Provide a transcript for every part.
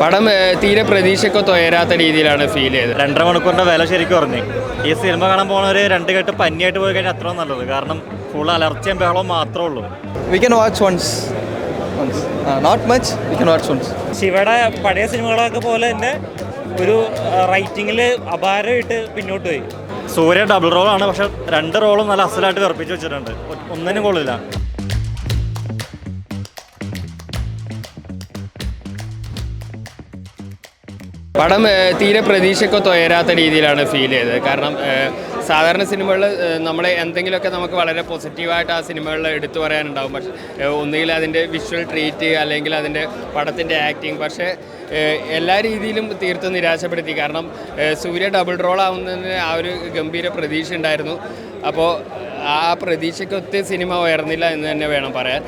പടം തീരെ പ്രതീക്ഷയ്ക്കൊത്ത് തുയരാത്ത രീതിയിലാണ് ഫീൽ ചെയ്തത്. രണ്ടര മണിക്കൂറിന്റെ വില ശരിക്കും പറഞ്ഞു ഈ സിനിമ കാണാൻ പോകുന്നവർ രണ്ട് കെട്ട് പന്നിയായിട്ട് പോയി കഴിഞ്ഞാൽ അത്രയും നല്ലത്. കാരണം ഫുൾ അലർച്ചയും ബഹളവും മാത്രമേ ഉള്ളൂ. We can watch once not much we can watch once. ശിവയുടെ പഴയ സിനിമകളൊക്കെ പോലെ തന്നെ ഒരു റൈറ്റിങ്ങിൽ അപാരമായിട്ട് പിന്നോട്ട് പോയി. സൂര്യ ഡബിൾ റോളാണ് പക്ഷെ രണ്ട് റോളും നല്ല അസലായിട്ട് വിറപ്പിച്ച് വെച്ചിട്ടുണ്ട്. ഒന്നിനും കൊള്ളില്ല. പടം തീരെ പ്രതീക്ഷയ്ക്കൊത്ത് ഉയരാത്ത രീതിയിലാണ് ഫീൽ ചെയ്തത്. കാരണം സാധാരണ സിനിമകളിൽ നമ്മളെ എന്തെങ്കിലുമൊക്കെ നമുക്ക് വളരെ പോസിറ്റീവായിട്ട് ആ സിനിമകളിൽ എടുത്തു പറയാനുണ്ടാവും. പക്ഷേ ഒന്നുകിൽ അതിന്റെ വിഷ്വൽ ട്രീറ്റ് അല്ലെങ്കിൽ അതിന്റെ പടത്തിന്റെ ആക്ടിങ് പക്ഷേ എല്ലാ രീതിയിലും തീർത്തും നിരാശപ്പെടുത്തി. കാരണം സൂര്യ ഡബിൾ റോൾ ആവുന്നതിന് ആ ഒരു ഗംഭീര പ്രതീക്ഷ ഉണ്ടായിരുന്നു. അപ്പോൾ ആ പ്രതീക്ഷയ്ക്കൊത്ത് സിനിമ ഉയർന്നില്ല എന്ന് തന്നെ വേണം പറയാൻ.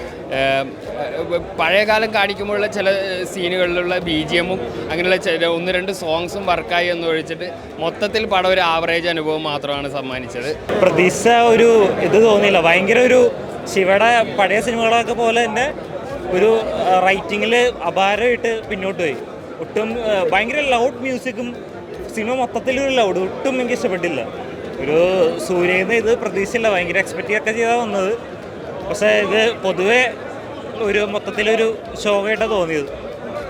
പഴയകാലം കാണിക്കുമ്പോഴുള്ള ചില സീനുകളിലുള്ള ബി ജി എമ്മും അങ്ങനെയുള്ള ചില ഒന്ന് രണ്ട് സോങ്സും വർക്കായി എന്ന് ഒഴിച്ചിട്ട് മൊത്തത്തിൽ പടം ഒരു ആവറേജ് അനുഭവം മാത്രമാണ് സമ്മാനിച്ചത്. പ്രതീക്ഷ ഒരു ഇത് തോന്നിയില്ല. ഭയങ്കര ഒരു ശിവയുടെ പഴയ സിനിമകളൊക്കെ പോലെ തന്നെ ഒരു റൈറ്റിങ്ങിൽ അപാരമായിട്ട് പിന്നോട്ട് പോയി. ഒട്ടും ഭയങ്കര ലൗഡ് മ്യൂസിക്കും സിനിമ മൊത്തത്തിൽ ഒരു ലൗഡ് ഒട്ടും എനിക്ക് ഇഷ്ടപ്പെട്ടില്ല. ഒരു സൂര്യന്ന് ഇത് പ്രതീക്ഷയില്ല ഭയങ്കര എക്സ്പെക്റ്റ് ഒക്കെ ചെയ്താൽ വന്നത്. പക്ഷേ ഇത് പൊതുവെ ഒരു മൊത്തത്തിലൊരു ശോഭയായിട്ടാണ് തോന്നിയത്.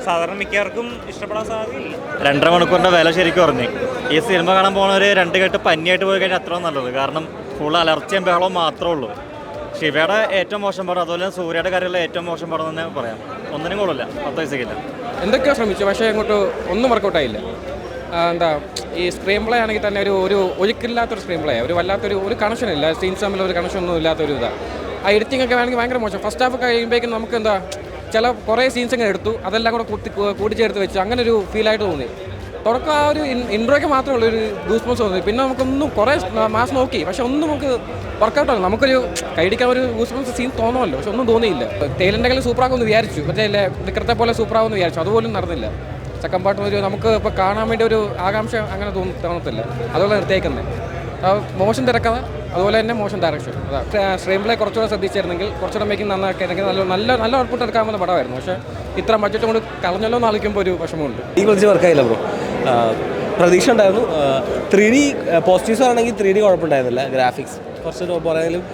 സാധാരണ മിക്കവർക്കും ഇഷ്ടപ്പെടാൻ സാധ്യതയില്ല. രണ്ടര മണിക്കൂറിന്റെ വില ശരിക്കും പറഞ്ഞു ഈ സിനിമ കാണാൻ പോകുന്നവർ രണ്ട് കെട്ട് പനിയായിട്ട് പോയി കഴിഞ്ഞാൽ അത്രയും നല്ലത്. കാരണം ഫുൾ അലർച്ചയും ബഹളവും മാത്രമേ ഉള്ളൂ. ശിവയുടെ ഏറ്റവും മോശം പടം അതുപോലെ തന്നെ സൂര്യയുടെ കാര്യമുള്ള ഏറ്റവും മോശം പടം തന്നെ പറയാം. ഒന്നിനും കൊള്ളില്ല. പത്ത് പൈസക്കില്ല എന്തൊക്കെയോ ശ്രമിച്ചു പക്ഷേ അങ്ങോട്ട് ഒന്നും വർക്കൗട്ട് ആയില്ല. ആ, എന്താ ഈ സ്ക്രീൻ പ്ലേ ആണെങ്കിൽ തന്നെ ഒരു ഒരു ഒഴുക്കില്ലാത്തൊരു സ്ക്രീൻ പ്ലേ ഒരു വല്ലാത്തൊരു ഒരു കണക്ഷൻ ഇല്ല. സീൻസ് തമ്മിൽ ഒരു കണക്ഷൻ ഒന്നും ഇല്ലാത്തൊരു ഇതാണ് ആ എഡിറ്റിംഗ് ഒക്കെ വേണമെങ്കിൽ ഭയങ്കര മോശം. ഫസ്റ്റ് ഹാഫ് കഴിയുമ്പോഴേക്കും നമുക്ക് എന്താ ചില കുറേ സീൻസ് ഇങ്ങനെ എടുത്തു. അതെല്ലാം കൂടെ കൂട്ടി കൂട്ടിച്ചേർത്ത് വെച്ച് അങ്ങനെ ഒരു ഫീലായിട്ട് തോന്നി. തുടക്കം ആ ഒരു ഇൻട്രോയ്ക്ക് മാത്രമേ ഉള്ളൂ ഒരു ഗൂസ്പോൺസ് തോന്നി പിന്നെ നമുക്കൊന്നും കുറേ മാസം നോക്കി. പക്ഷെ ഒന്നും നമുക്ക് വർക്കൗട്ട് ആകും നമുക്കൊരു കൈടിക്കാൻ ഒരു ഗൂസ്പോൺസ് സീൻ തോന്നുമല്ലോ. പക്ഷെ ഒന്നും തോന്നിയില്ല. തേലിന്റെ സൂപ്പറാകുമെന്ന് വിചാരിച്ചു. മറ്റേ വിക്രത്തെ പോലെ സൂപ്പറാകുമെന്ന് വിചാരിച്ചു. അതുപോലും നടന്നില്ല. സെക്കൻഡ് പാർട്ട് ഒരു നമുക്ക് ഇപ്പോൾ കാണാൻ വേണ്ടി ഒരു ആകാംക്ഷ അങ്ങനെ തോന്നി തോന്നത്തില്ല. അതുപോലെ നിർത്തിയേക്കുന്നത് മോശം തിരക്കഥ അതുപോലെ തന്നെ മോശം ഡയറക്ഷൻ അതാ സ്ട്രീം പ്ലേ കുറച്ചുകൂടെ ശ്രദ്ധിച്ചിരുന്നെങ്കിൽ കുറച്ചുകൂടെ മേക്കിംഗ് നന്നാക്കിയിരുന്നെങ്കിൽ നല്ല നല്ല നല്ല ഔട്ട്പുട്ട് എടുക്കാവുന്ന പടമായിരുന്നു. പക്ഷേ ഇത്ര ബഡ്ജറ്റ് കൊണ്ട് കളഞ്ഞല്ലോ എന്ന് ആലോചിക്കുമ്പോൾ ഒരു വിഷമമുണ്ട്. ഈ കുറച്ച് വർക്കായില്ല ബ്രോ. പ്രതീക്ഷ ഉണ്ടായിരുന്നു. ത്രീ ഡി പോസിറ്റീവ്സ് ആണെങ്കിൽ ത്രീ ഡി കുഴപ്പമുണ്ടായിരുന്നില്ല. ഗ്രാഫിക്സ് കുറച്ച് പറയാനും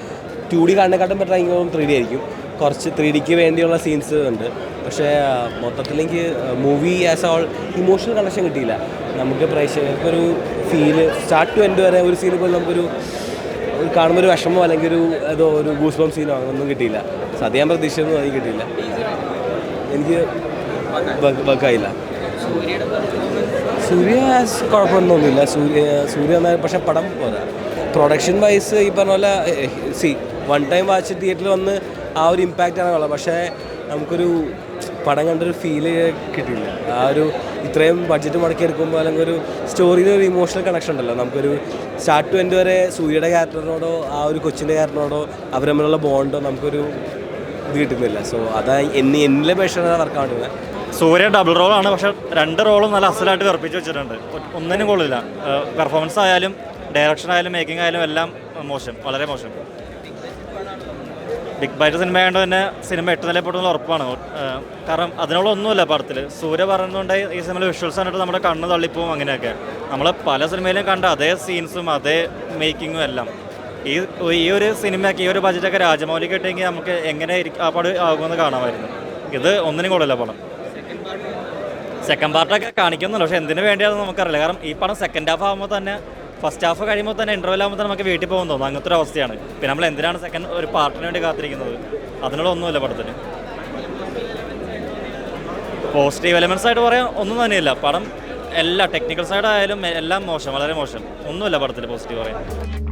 ടു ഡി കാണുന്നേക്കാട്ടും ബെറ്റർ ആയിരിക്കും. ത്രീ ഡി ആയിരിക്കും. കുറച്ച് ത്രീ ഡിക്ക് വേണ്ടിയുള്ള സീൻസ് ഉണ്ട്. പക്ഷേ മൊത്തത്തിൽ എനിക്ക് movie as all emotional connection കിട്ടിയില്ല. നമുക്ക് പ്രേക്ഷകർക്കൊരു ഫീൽ സ്റ്റാർട്ട് ടു എൻഡ് വരെ ഒരു സീനിൽ പോലും നമുക്കൊരു കാണുമ്പോൾ ഒരു വിഷമോ അല്ലെങ്കിൽ ഒരു ഏതോ ഒരു ഗൂസ്ബം സീനോ അങ്ങനൊന്നും കിട്ടിയില്ല. സത്യം ഞാൻ പ്രതീക്ഷിച്ചൊന്നും എനിക്ക് കിട്ടിയില്ല. എനിക്ക് വർക്കായില്ല സൂര്യ കുഴപ്പമൊന്നും തോന്നില്ല സൂര്യ സൂര്യ എന്നാൽ പക്ഷേ പടം പോരാ. പ്രൊഡക്ഷൻ വൈസ് ഈ പറഞ്ഞ പോലെ സി വൺ ടൈം വാച്ച് തിയേറ്ററിൽ വന്ന് ആ ഒരു ഇമ്പാക്റ്റ് ആണ് ഉള്ളത്. പക്ഷേ നമുക്കൊരു പടം കണ്ടൊരു ഫീൽ കിട്ടിയില്ല. ആ ഒരു ഇത്രയും ബഡ്ജറ്റ് മുടക്കി എടുക്കുമ്പോൾ അല്ലെങ്കിൽ ഒരു സ്റ്റോറിയിൽ ഒരു ഇമോഷണൽ കണക്ഷൻ ഉണ്ടല്ലോ. നമുക്കൊരു സ്റ്റാർട്ട് ടു എൻഡ് വരെ സൂര്യയുടെ ക്യാരക്ടറിനോടോ ആ ഒരു കൊച്ചിന്റെ ക്യാരക്ടറിനോടോ അവർ തമ്മിലുള്ള ബോണ്ടോ നമുക്കൊരു ഇത് കിട്ടുന്നില്ല. സോ അതാ എന്നി എന്നിലെ പേഷനാണ് വർക്കാവുന്നത് സൂര്യ ഡബിൾ റോളാണ് പക്ഷെ രണ്ട് റോളും നല്ല അസലായിട്ട് വിറപ്പിച്ച് വെച്ചിട്ടുണ്ട്. ഒന്നിനും കൊള്ളില്ല. പെർഫോമൻസ് ആയാലും ഡയറക്ഷൻ ആയാലും മേക്കിംഗ് ആയാലും എല്ലാം മോശം. വളരെ മോശം. ബിഗ് ബൈറ്റ് സിനിമ ആയതുകൊണ്ട് തന്നെ സിനിമ എട്ട് നിലപ്പെടുന്ന ഉറപ്പാണ്. കാരണം അതിനുള്ള ഒന്നുമില്ല പടത്തിൽ സൂര്യ പറയുന്നുണ്ട് ഈ സിനിമയിൽ വിഷ്വൽസ് കണ്ടിട്ട് നമ്മുടെ കണ്ണ് തള്ളിപ്പോവും അങ്ങനെയൊക്കെ. നമ്മൾ പല സിനിമയിലും കണ്ട അതേ സീൻസും അതേ മേക്കിങ്ങും എല്ലാം. ഈ ഈ ഒരു സിനിമയൊക്കെ ഈ ഒരു ബജറ്റൊക്കെ രാജമൗലി കിട്ടിയെങ്കിൽ നമുക്ക് എങ്ങനെ ആ പടം ആകുമെന്ന് കാണാമായിരുന്നു. ഇത് ഒന്നിനും കൊള്ളില്ല പടം. സെക്കൻഡ് പാർട്ടൊക്കെ കാണിക്കുന്നുണ്ട്. പക്ഷെ എന്തിനു വേണ്ടിയാണെന്ന് നമുക്കറിയില്ല. കാരണം ഈ പടം സെക്കൻഡ് ഹാഫ് ആകുമ്പോൾ തന്നെ ഫസ്റ്റ് ഹാഫ് കഴിയുമ്പോൾ തന്നെ ഇന്റർവെൽ ആകുമ്പോൾ തന്നെ നമുക്ക് വീട്ടിൽ പോകാൻ തോന്നും അങ്ങനത്തെ ഒരു അവസ്ഥയാണ്. പിന്നെ നമ്മൾ എന്തിനാണ് സെക്കൻഡ് ഒരു പാർട്ടിന് വേണ്ടി കാത്തിരിക്കുന്നത്? അതിനുള്ള ഒന്നുമില്ല പടത്തിന്. പോസിറ്റീവ് എലമെൻസ് ആയിട്ട് പറയാൻ ഒന്നും തന്നെയില്ല. പടം എല്ലാ ടെക്നിക്കൽ സൈഡായാലും എല്ലാം മോശം. വളരെ മോശം. ഒന്നുമില്ല പടത്തിൽ പോസിറ്റീവ് പറയാൻ.